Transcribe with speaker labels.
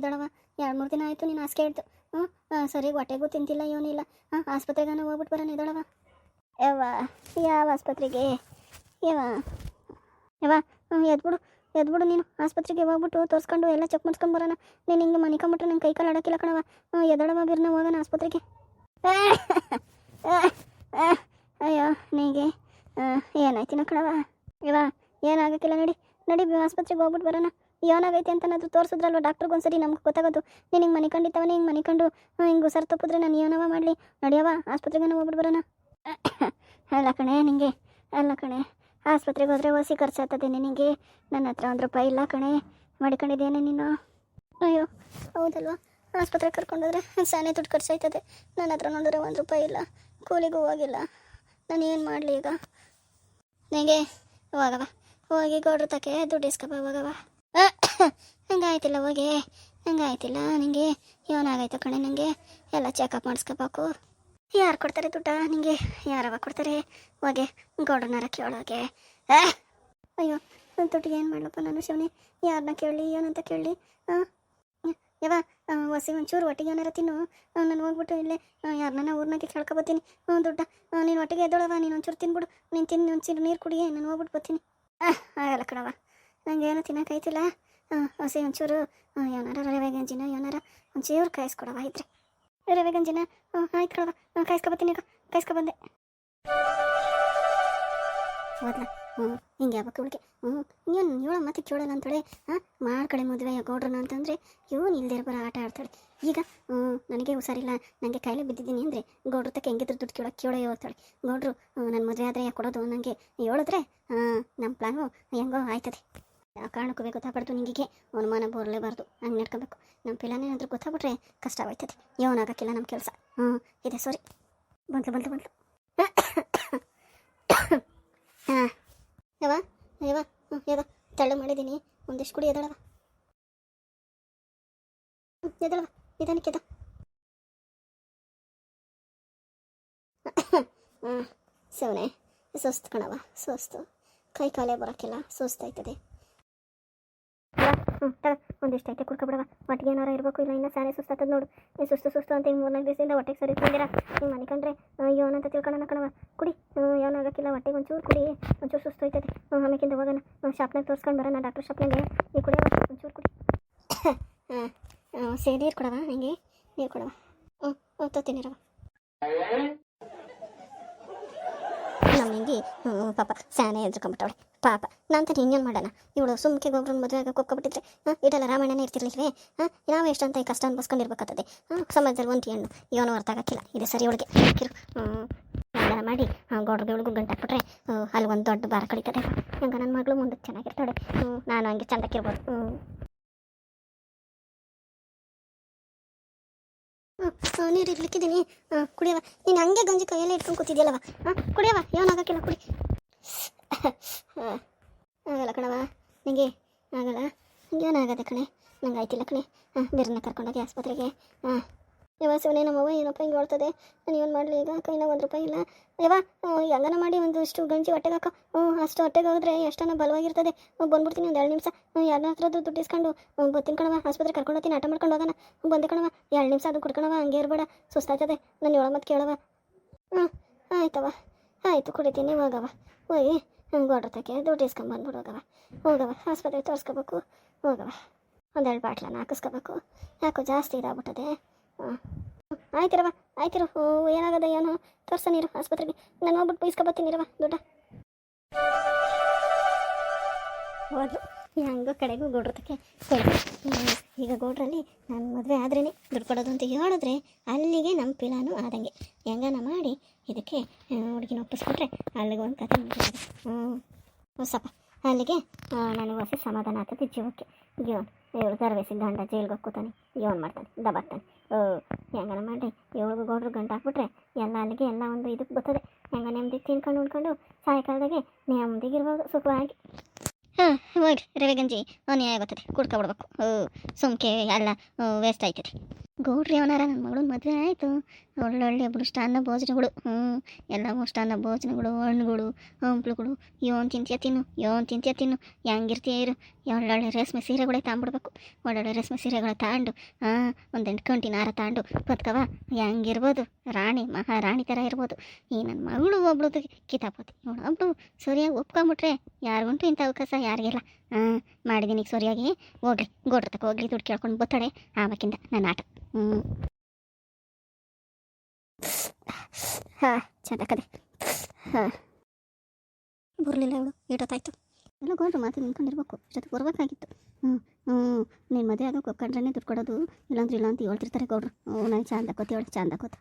Speaker 1: ಇದ್ದಾಳವ ಎರಡು ಮೂರು ದಿನ ಆಯಿತು ನೀನು ಹಾಸಿಗೆ ಇಡ್ತು ಹ್ಞೂ ಸರಿ, ಹೊಟ್ಟೆಗೂ ತಿಂತಿಲ್ಲ ಏನಿಲ್ಲ ಹಾಂ ಆಸ್ಪತ್ರೆಗಾನ ಹೋಗ್ಬಿಟ್ಟು ಬರೋಣ ಇದ್ದಾಳವ ಯವ್ವ, ಯಾವ ಆಸ್ಪತ್ರೆಗೆ? ಯವ್ವ ಯವ್ವ ಹ್ಞೂ ಎದ್ಬಿಡು ಎದ್ಬಿಡು ನೀನು. ಆಸ್ಪತ್ರೆಗೆ ಹೋಗ್ಬಿಟ್ಟು ತೋರಿಸ್ಕೊಂಡು ಎಲ್ಲ ಚೆಕ್ ಮಾಡ್ಸ್ಕೊಂಡು ಬರೋಣ. ನೀನು ಹಿಂಗೆ ಮನಿಕೊಂಬಿಟ್ರೆ ನಂಗೆ ಕೈ ಕಾಲು ಆಡೋಕ್ಕಿಲ್ಲ ಕಣವ ಹ್ಞೂ ಎದಳವ ಬಿರ್ನ, ಹೋಗೋಣ ಆಸ್ಪತ್ರೆಗೆ. ಅಯ್ಯೋ, ನೀಗೆ. ಏನಾಯ್ತಿನ ಕಣವ ಇವ ಏನಾಗಕ್ಕಿಲ್ಲ ನಡಿ. ನಡಿ, ಆಸ್ಪತ್ರೆಗೆ ಹೋಗ್ಬಿಟ್ಟು ಬರೋಣ. ಏನಾಗೈತೆ ಅಂತ ಅನ್ನೋದು ತೋರಿಸಿದ್ರಲ್ವ? ಡಾಕ್ಟ್ರಿಗೆ ಒಂದ್ಸರಿ ನಮ್ಗೆ ಗೊತ್ತಾಗೋದು. ನೀನು ಹಿಂಗೆ ಮನಿಕೊಂಡಿತ್ತವನೇ ಹಿಂಗೆ ಮನಿಕೊಂಡು ಹಿಂಗೆ ಉಸರು ತಪ್ಪಿದ್ರೆ ನಾನು ಏನವ ಮಾಡಲಿ? ನಡೆಯವ ಆಸ್ಪತ್ರೆಗೆ ಹೋಗ್ಬಿಟ್ಟು ಬರೋಣ. ಅಲ್ಲ ಕಣೆ ನಿಂಗೆ, ಅಲ್ಲ ಕಣೆ. ಆಸ್ಪತ್ರೆಗೆ ಹೋದರೆ ಓಸಿ ಖರ್ಚಾಗ್ತದೆ ನಿನಗೆ. ನನ್ನ ಹತ್ರ ಒಂದು ರೂಪಾಯಿ ಇಲ್ಲ ಕಣೆ. ಮಾಡ್ಕೊಂಡಿದ್ದೇನೆ ನೀನು. ಅಯ್ಯೋ, ಹೌದಲ್ವಾ? ಆಸ್ಪತ್ರೆಗೆ ಕರ್ಕೊಂಡೋದ್ರೆ ಸಾನೆ ದುಡ್ಡು ಖರ್ಚಾಯ್ತದೆ. ನನ್ನ ಹತ್ರ ನೋಡಿದ್ರೆ ಒಂದು ರೂಪಾಯಿ ಇಲ್ಲ. ಕೂಲಿಗೂ ಹೋಗಿಲ್ಲ. ನಾನು ಏನು ಮಾಡಲಿ ಈಗ? ನನಗೆ ಹೋಗವ ಹೋಗಿ ಗೌಡ್ರ ತಕ್ಕೆ ದುಡ್ಡು ಇಸ್ಕೊಬ ಹೋಗವ ಹಂಗಾಯ್ತಿಲ್ಲ ಹೋಗಿ. ಹಂಗಾಯ್ತಿಲ್ಲ ನಿಂಗೆ. ಏನಾಗೈತೆ ಕಣೆ ನನಗೆ ಎಲ್ಲ ಚೆಕಪ್ ಮಾಡಿಸ್ಕೋಬೇಕು. ಯಾರು ಕೊಡ್ತಾರೆ ದುಡ್ಡ ನಿಂಗೆ? ಯಾರವ ಕೊಡ್ತಾರೆ? ಹೋಗೆ ಗೌಡ್ರನಾರ ಕೇಳೋಗೆ! ಅಯ್ಯೋ ದುಡ್ಡಿಗೆ ಏನು ಮಾಡ್ಲಪ್ಪ ನಾನು ಶಿವನಿ? ಯಾರನ್ನ ಕೇಳಲಿ, ಏನಂತ ಕೇಳಲಿ? ಹಾಂ ಯಾವ ಹೊಸಿ ಒಂಚೂರು ಒಟ್ಟಿಗೆ ಏನಾರ ತಿನ್ನು. ನಾನು ಹೋಗ್ಬಿಟ್ಟು ಇಲ್ಲೇ ಯಾರನ್ನ ಊರ್ನಾಗೆ ಕೇಳ್ಕೊಬತ್ತೀನಿ. ಹ್ಞೂ ದುಡ್ಡ ನೀನು ಒಟ್ಟಿಗೆ ಎದ್ದೊಳವ ನೀನು ಒಂಚೂರು ತಿನ್ಬಿಡು. ನೀನು ತಿನ್ನು ಒಂಚೂರು ನೀರು ಕುಡಿಯೇ, ನಾನು ಹೋಗ್ಬಿಟ್ಟು ಬರ್ತೀನಿ. ಆಗಲ್ಲ ಕಣವ ನಂಗೆ ಏನು ಹಾಂ ಹಸಿ ಒಂಚೂರು ಏನಾರ ರವೆ ಗಂಜಿನ ಏನಾರ ಒಂಚೂರು ಕಾಯಿಸ್ಕೊಡವ ಇದ್ರೆ. ರವೆ ಗಂಜಿನ ಹ್ಞೂ ಆಯ್ತು ಕೊಡವ ಹ್ಞೂ ಕಾಯಿಸ್ಕೊಬತ್ತೀನಿ ಕಾಯಿಸ್ಕೊಬಂದೆ ಹೋದ್ಲ. ಹ್ಞೂ, ಹಿಂಗೆ ಯಾವಾಗ ಇವಳಿಗೆ ಹ್ಞೂ ಏನು ಇವಳ ಮತ್ತೆ ಕೇಳಲ್ಲ ಅಂತೇಳಿ ಹಾಂ ಮಾಡ್ಕೊಳ್ಳಿ ಮದುವೆ ಗೌಡ್ರನ್ನ ಅಂತಂದರೆ ಇವನು ಇಲ್ದೇ ಬರೋ ಆಟ ಆಡ್ತಾಳೆ. ಈಗ ನನಗೆ ಹುಷಾರಿಲ್ಲ. ನನಗೆ ಕಾಯಿಲೆ ಬಿದ್ದಿದ್ದೀನಿ ಅಂದರೆ ಗೌಡ್ರ ತಕ್ಕ ಹೆಂಗಿದ್ರು ದುಡ್ಡು ಕೇಳೋ ಕೇಳೋ ಹೇಳ್ತಾಳೆ ಗೌಡ್ರು ನನ್ನ ಮದುವೆ ಆದರೆ ಯಾಕೆ ಕೊಡೋದು ನನಗೆ ಹೇಳಿದ್ರೆ ಹಾಂ ನಮ್ಮ ಪ್ಲಾನು ಹೆಂಗೋ ಆಯ್ತದೆ. ಆ ಕಾರಣಕ್ಕೂ ಗೊತ್ತಾಗ್ಬಾರ್ದು ನಿಂಗಿಗೆ. ಅನುಮಾನ ಬರಲೇಬಾರ್ದು. ಹಂಗೆ ನಡ್ಕೊಬೇಕು. ನಮ್ಮ ಪಿಲಾನೇನಾದರೂ ಗೊತ್ತಾಗ್ಬಿಟ್ರೆ ಕಷ್ಟ ಕಷ್ಟವಾಯ್ತದೆ ಏನಾಗಕ್ಕಿಲ್ಲ ನಮ್ಮ ಕೆಲಸ. ಹ್ಞೂ, ಇದೆ, ಸಾರಿ. ಬಂತು ಬಂತು ಬಂತು ಹಾಂ ಯವ ಯವ ಹ್ಞೂ ಯವ ತಳ್ಳು ಮಾಡಿದ್ದೀನಿ. ಒಂದಿಷ್ಟು ಕುಡಿ ಎದಳವ ಎದಳವ ನಿಧಾನಕ್ಕೆ ಎದ ಹ್ಞೂ ಸವನೆ ಸುಸ್ತು ಕಣವ ಸುಸ್ತು. ಕೈ ಕಾಲೇ ಬರೋಕ್ಕಿಲ್ಲ, ಸುಸ್ತಾಯ್ತದೆ. ಹ್ಞೂ ತಗ ಒಂದಿಷ್ಟು ಐತೆ ಕುಡ್ಕೊಬಿಡವ ಒಟ್ಟಿಗೆ ಏನಾರ ಇರಬೇಕು, ಇಲ್ಲ, ಇನ್ನೂ ಸಾರಿ ಸುಸ್ತಾತದ ನೋಡು. ನೀನು ಸುಸ್ತು ಸುಸ್ತು ಅಂತ ಹಿಂಗೆ ಮೂರ್ನಾಲ್ಕು ದಿವಸದಿಂದ ಹೊಟ್ಟೆಗೆ ಸರಿ ತಿಂದಿರ ಹಿಂಗೆ ಮನಿಕಂಡ್ರೆ ಅಂತ ತಿಳ್ಕೊಳ್ಳೋಣ ಕಣವ ಕುಡಿ ಏನಾಗಕ್ಕಿಲ್ಲ ಹೊಟ್ಟೆಗೆ ಒಂಚೂರು ಕುಡಿ. ಒಂಚೂರು ಸುಸ್ತು ಹೋಯ್ತದೆ. ಹ್ಞೂ ಆಮೇಕಿಂದ ಹೋಗೋಣ. ಶಾಪ್ನಾಗ ತೋರಿಸ್ಕೊಂಡು ಬರೋಣ, ಡಾಕ್ಟರ್ ಶಾಪ್ನಾಗೆ. ನೀ ಕುಡಿಯವ ಒಂಚೂರು ಕುಡಿ. ಹಾಂ ಸೇ ನೀರು ಕೊಡವ ಹಿಂಗೆ. ನೀರು ಕೊಡವ ಹ್ಞೂ ಹ್ಞೂ ತೊತ್ತೀನಿರವ ನಮ್ಮ ಹ್ಞೂ ಪಾಪ ಸ್ಯಾನೆ ಎದ್ಕೊಂಡ್ಬಿಟ್ಟವಳೆ ಪಾಪ. ನಾನು ಇನ್ನೇನು ಮಾಡೋಣ? ಇವಳು ಸುಮ್ಕೆ ಗೊಬ್ಬರ ಮದುವೆ ಆಗ ಕೊಕ್ಕೊಬಿಟ್ಟಿದ್ರೆ ಹಾಂ ಇದೆಲ್ಲ ರಾಮಾಯಣನೇ ಇರ್ತಿರ್ಲಿಲ್ವೇ? ಹಾಂ, ನಾವು ಎಷ್ಟಂತ ಈ ಕಷ್ಟ ಅನ್ಭವಿಸ್ಕೊಂಡಿರ್ಬೇಕಾಗ್ತದೆ. ಹಾಂ, ಸಮಾಜದಲ್ಲಿ ಒಂದು ಹೆಣ್ಣು. ಇವನು ಅರ್ಥ ಆಗಕ್ಕಿಲ್ಲ. ಇದೆ ಸರಿ ಅವಳಿಗೆ ಕಿರು ಹ್ಞೂ ಎಲ್ಲ ಮಾಡಿ. ಗೌಡ್ರಿಗೆ ಇವಳಿಗೂ ಗಂಟು ಹಾಕ್ಬಿಟ್ರೆ ಅಲ್ಲಿ ಒಂದು ದೊಡ್ಡ ಬಾರ ಕಳೀತದೆ. ಹಂಗೆ ನನ್ನ ಮಗಳು ಮುಂದೆ ಚೆನ್ನಾಗಿರ್ತಾಳೆ. ನಾನು ಹಂಗೆ ಚಂದಕ್ಕಿರ್ಬೋದು. ಹ್ಞೂ ನೀರು ಇರ್ಲಿಕ್ಕಿದ್ದೀನಿ ಹಾಂ ಕುಡಿಯವ ನೀನು ಹಂಗೆ ಗಂಜಿ ಕೈಯಲ್ಲೇ ಇಟ್ಕೊಂಡು ಕೂತಿದ್ಯಲ್ಲವ? ಹಾಂ ಕುಡಿಯವ ಏನಾಗಕ್ಕಿಲ್ಲ ಕುಡಿ. ಹಾಂ ಆಗಲ್ಲ ಕಣವ ನಿಂಗೆ ಆಗಲ್ಲ. ಏನಾಗದೆ ಕಣೆ? ನಂಗೆ ಆಯ್ತಿಲ್ಲ ಕಣೆ. ಹಾಂ ಬೇರೆನ ಕರ್ಕೊಂಡೋಗಿ ಆಸ್ಪತ್ರೆಗೆ. ಹಾಂ ಯಾವ ಶಿವನೇ ನಮ್ಮವ್ವ, ಏನಪ್ಪ ಹಿಂಗೆ ಹೇಳ್ತದೆ ನಾನು ಏನು ಮಾಡಲಿ ಈಗ? ಕೈನಾಗ ಒಂದು ರೂಪಾಯಿ ಇಲ್ಲ. ಯವ್ವ ಹೆಂಗನ ಮಾಡಿ ಒಂದು ಇಷ್ಟು ಗಂಜಿ ಹೊಟ್ಟೆಗೆ ಹಾಕೋ. ಹ್ಞೂ ಅಷ್ಟು ಹೊಟ್ಟೆಗೆ ಹೋದ್ರೆ ಎಷ್ಟನ ಬಲವಾಗಿರ್ತದೆ? ಬಂದ್ಬಿಡ್ತೀನಿ ಒಂದು ಎರಡು ನಿಮಿಷ. ಯಾರನ್ನ ಹತ್ರದ್ದು ದುಡ್ಡು ಇಸ್ಕೊಂಡು ಬತ್ತಿನ ಕಣವ ಆಸ್ಪತ್ರೆ ಕರ್ಕೊಂಡು ಹೋಗ್ತೀನಿ, ಆಟ ಮಾಡ್ಕೊಂಡು ಹೋಗೋಣ. ಬಂದೆ ಕಣವ ಎರಡು ನಿಮಿಷ ಅದು ಕುಡ್ಕೊಳವ ಹಂಗೆ ಇರಬೇಡ. ಸುಸ್ತಾಯ್ತದೆ ನಾನು ಹೇಳೋ ಮತ್ತೆ ಕೇಳವ ಹ್ಞೂ ಆಯ್ತವ ಆಯಿತು, ಕುಡಿತೀನಿ ಹೋಗವ ಹೋಗಿ ಹ್ಞೂ ತಕ್ಕೆ ದುಡ್ಡು ಇಸ್ಕೊಂಬಂದ್ಬಿಡು ಹೋಗವ ಹೋಗವ ಆಸ್ಪತ್ರೆಗೆ ತೋರಿಸ್ಕೋಬೇಕು ಹೋಗವ ಒಂದೆರಡು ಬಾಟ್ಲನ್ನ ಹಾಕಿಸ್ಕೋಬೇಕು. ಯಾಕೋ ಜಾಸ್ತಿ ಇದಾಗ್ಬಿಟ್ಟದೆ. ಆಯ್ತಿರವ ಆಯ್ತಿರ. ಹ್ಞೂ ಏನಾಗದ ಏನು? ತೋರ್ಸ ನೀರು ಆಸ್ಪತ್ರೆಗೆ. ನಾನು ಹೋಗ್ಬಿಟ್ಟು ಬೈಸ್ಕೊಬತ್ತೀನಿರವ ದುಡ್ಡ. ಹೋದ್ಲು. ಹಂಗೋ ಕಡೆಗೂ ಗೌಡ್ರದಕ್ಕೆ ಈಗ ಗೌಡ್ರಲ್ಲಿ ನಾನು ಮದುವೆ ಆದ್ರೇ ದುಡ್ಡು ಕೊಡೋದು ಅಂತ ಹೇಳಿದ್ರೆ ಅಲ್ಲಿಗೆ ನಮ್ಮ ಪಿಲಾನು ಆದಂಗೆ. ಹೆಂಗನ ಮಾಡಿ ಇದಕ್ಕೆ ಹುಡುಗಿನ ಒಪ್ಪಿಸ್ಬಿಟ್ರೆ ಅಲ್ಲಿಗೆ ಒಂದು ಮುಗಿತದೆ. ಹ್ಞೂ ಹೊಸಪ್ಪ ಅಲ್ಲಿಗೆ ನನಗೆ ಹೊಸ ಸಮಾಧಾನ ಆಗ್ತದೆ ಜೀವಕ್ಕೆ. ಜೀವನ್ ಇವಳು ಗರ್ವೇಸಿ ಗಂಡ ಜೈಲ್ಗೆ ಹೋಗ್ಕೋತಾನೆ. ಇವನ್ ಮಾಡ್ತಾನೆ, ದಬಾಕ್ತಾನೆ. ಓ ಹೆಂಗನ ಮಾಡಿ ಗೌಡ್ರು ಗಂಟು ಹಾಕ್ಬಿಟ್ರೆ ಎಲ್ಲ ಅಲ್ಲಿಗೆ ಎಲ್ಲ ಒಂದು ಇದಕ್ಕೆ ಬರ್ತದೆ. ಹೆಂಗ ನೆಮ್ಮದಿ ತಿನ್ಕೊಂಡು ಉಣ್ಕೊಂಡು ಸಾಯಂಕಾಲದಾಗೆ ನೆಮ್ಮದಿಗಿರ್ಬೋದು ಸುಖವಾಗಿ. ಹಾಂ ಹೋಗಿ ರವಿ ಗಂಜಿ ಅನ್ಯಾಯ ಬರ್ತದೆ ಕುಡ್ಕೊಬಿಡ್ಬೇಕು. ಓ ಸುಮ್ಕೆ ಎಲ್ಲ ವೇಸ್ಟ್ ಆಯ್ತದೆ. ಗೌಡ್ರಿ ಅವನಾರ ನನ್ನ ಮಗಳನ್ನ ಮದುವೆ ಆಯಿತು. ಒಳ್ಳೊಳ್ಳೆ ಮೃಷ್ಟಾನ್ನ ಭೋಜನಗಳು. ಹ್ಞೂ ಎಲ್ಲ ಮೃಷ್ಟಾನ್ನ ಭೋಜನಗಳು, ಹಣ್ಣುಗಳು, ಹಂಪ್ಲುಗಳು. ಇವನ್ ತಿಂತೀಯ ತಿನ್ನು ಇವನ್ ತಿಂತೀಯ ತಿನ್ನು. ಹೆಂಗಿರ್ತೀಯ ಇರು. ಒಳ್ಳೊಳ್ಳೆ ರೇಷ್ಮೆ ಸೀರೆಗಳೇ ತಗೊಂಬಿಡ್ಬೇಕು ಒಳ್ಳೊಳ್ಳೆ ರೇಷ್ಮೆ ಸೀರೆಗಳ ತಗೊಂಡು ಹಾಂ ಒಂದು ಎಂಟು ಹಾರ ತಗೊಂಡು ಬದುಕವ ಹೆಂಗಿರ್ಬೋದು? ರಾಣಿ, ಮಹಾರಾಣಿ ಥರ ಇರ್ಬೋದು. ಈ ನನ್ನ ಮಗಳು ಒಬ್ಳದು ಕಿತಾಪತಿ. ಇವಳು ಒಬ್ಳು ಸರಿಯಾಗಿ ಒಪ್ಕೊಂಬಿಟ್ರೆ ಯಾರಿಗುಂಟು ಇಂಥ ಅವಕಾಶ ಯಾರಿಗಿಲ್ಲ ಹಾಂ ಮಾಡಿದ್ದೀನಿ ಸರಿಯಾಗಿ. ಹೋಗ್ಲಿ, ಗೋಡ್ರ ತಕ ಹೋಗ್ಲಿ, ದುಡ್ಡು ಕೇಳ್ಕೊಂಡು ಬತ್ತಾಳೆ ಆಮಕ್ಕಿಂದ ನನ್ನ ಆಟ. ಹ್ಞೂ ಹಾಂ, ಚಂದ ಕದೆ ಹಾಂ. ಬರಲಿಲ್ಲ ಇವಳು, ಏಟೊತ್ತಾಯ್ತು. ಎಲ್ಲ ಗೊಂಡ್ರು ಮಾತು ನಿಂತ್ಕೊಂಡಿರ್ಬೇಕು. ಜೊತೆ ಬರ್ಬೇಕಾಗಿತ್ತು. ಹ್ಞೂ ಹ್ಞೂ ನೀನು ಮದುವೆ ಆಗೋಕೆ ಒಪ್ಕೊಂಡ್ರೆ ದುಡ್ಡು ಕೊಡೋದು, ಇಲ್ಲಾಂದ್ರೆ ಇಲ್ಲ ಅಂತ ಹೇಳ್ತಿರ್ತಾರೆ ಗೌಡ್ರು. ಹ್ಞೂ ನಾನು ಚಂದ ಹಾಕೋತಿ ಹೇಳಿ ಚಂದ ಕೋತ.